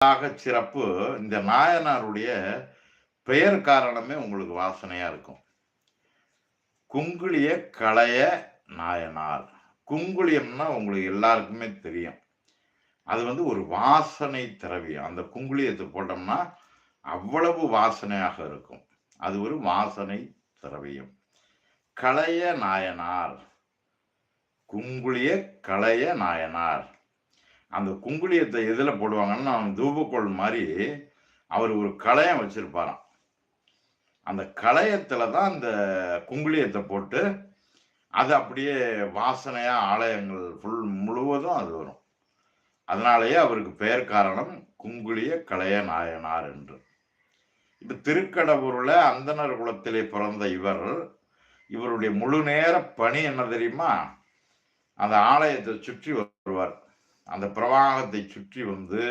ஆக சிறப்பு இந்த நாயனாருடைய பெயர் காரணமே உங்களுக்கு வாசனையா இருக்கும். குங்குளிய களைய நாயனார். குங்குளியம்னா உங்களுக்கு எல்லாருக்குமே தெரியும். அது வந்து ஒரு வாசனை திரவியம். அந்த குங்குளியத்தை போட்டோம்னா அவ்வளவு வாசனையாக இருக்கும். அது ஒரு வாசனை திரவியம். களைய நாயனார். குங்குளிய களைய நாயனார். அந்த குங்குளியத்தை எதில் போடுவாங்கன்னா தூபக்கோள் மாதிரி அவர் ஒரு களையம் வச்சிருப்பாராம். அந்த களையத்தில் தான் அந்த குங்குளியத்தை போட்டு அது அப்படியே வாசனையாக ஆலயங்கள் ஃபுல் முழுவதும் அது வரும். அதனாலேயே அவருக்கு பெயர் காரணம் குங்குளிய களைய நாயனார் என்று. இப்போ திருக்கடவுரில் அந்தனர் குலத்திலே பிறந்த இவர் இவருடைய முழு நேர பணி என்ன தெரியுமா? அந்த ஆலயத்தை சுற்றி வருவார். அந்த பிரவாகத்தை சுற்றி வந்து